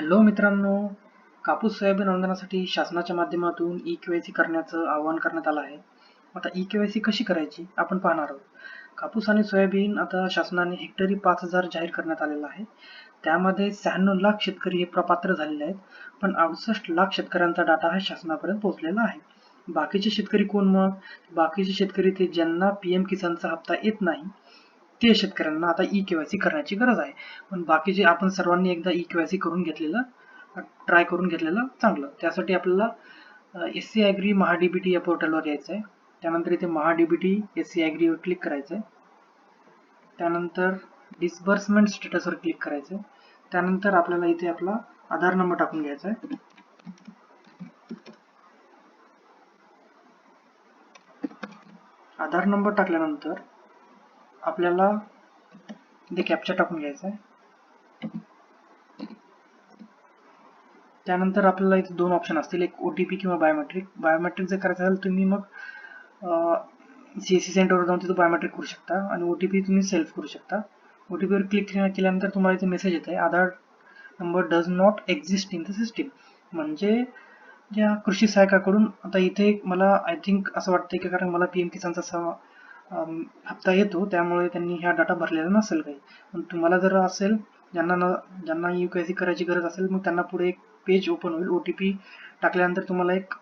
Hello मित्रांनो कापूस soybean अनुदानासाठी शासनाच्या माध्यमातून ई केवायसी करण्याचं आवाहन करण्यात आलं आहे. आता ई केवायसी कशी करायची आपण पाहणार आहोत. कापूस आणि सोयाबीन आता शासनाने हेक्टरी पाच हजार जाहीर करण्यात आलेला आहे. त्यामध्ये शहाण्णव लाख शेतकरी हे प्रपात्र झालेले आहेत पण अडुसष्ट लाख शेतकऱ्यांचा डाटा हा शासनापर्यंत पोहोचलेला आहे. बाकीचे शेतकरी कोण मग? बाकीचे शेतकरी ते ज्यांना पी एम किसानचा हप्ता येत नाही ते शेतकऱ्यांना आता ई केवायसी करण्याची गरज आहे. पण बाकीचे आपण सर्वांनी एकदा ई केवायसी करून घेतलेलं ट्राय करून घेतलेलं चांगलं. त्यासाठी आपल्याला एस सी ॲग्री महाडीबीटी या पोर्टलवर यायचं आहे त्यानंतर इथे महाडीबीटी एस सी ॲग्रीवर क्लिक करायचं आहे त्यानंतर डिस्बर्समेंट स्टेटसवर क्लिक करायचं आहे त्यानंतर आपल्याला इथे आपला आधार नंबर टाकून घ्यायचा आहे आधार नंबर टाकल्यानंतर आपल्याला इथे कॅप्चर टाकून घ्यायचं आहे. त्यानंतर आपल्याला इथे दोन ऑप्शन असतील एक ओ टी पी किंवा बायोमेट्रिक बायोमेट्रिक जर करायचं असेल तुम्ही मग सी एस सी सेंटरवर जाऊन तिथं बायोमेट्रिक करू शकता आणि ओ टी पी तुम्ही सेल्फ करू शकता. ओ टी पीवर क्लिक केल्यानंतर तुम्हाला इथे मेसेज येत आहे Aadhaar number does not exist in the system म्हणजे ज्या कृषी सहायकाकडून आता इथे मला आय थिंक असं वाटतं की कारण मला पी एम किसानचा हप्ता येतो त्यामुळे त्यांनी ह्या डाटा भरलेला नसेल काही. पण तुम्हाला जर असेल ज्यांना न ज्यांना यू के सी करायची गरज असेल मग त्यांना पुढे एक पेज ओपन होईल. ओ टी पी टाकल्यानंतर तुम्हाला एक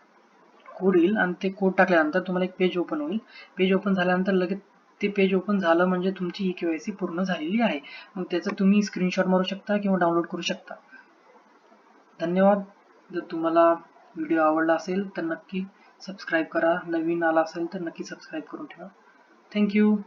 कोड येईल आणि ते कोड टाकल्यानंतर तुम्हाला एक पेज ओपन होईल. पेज ओपन झाल्यानंतर लगेच ते पेज ओपन झालं म्हणजे तुमची ई के वाय सी पूर्ण झालेली आहे. मग त्याचं तुम्ही स्क्रीनशॉट मारू शकता किंवा डाउनलोड करू शकता. धन्यवाद. जर तुम्हाला व्हिडिओ आवडला असेल तर नक्की सबस्क्राईब करा. नवीन आला असेल तर नक्की सबस्क्राईब करून ठेवा. Thank you.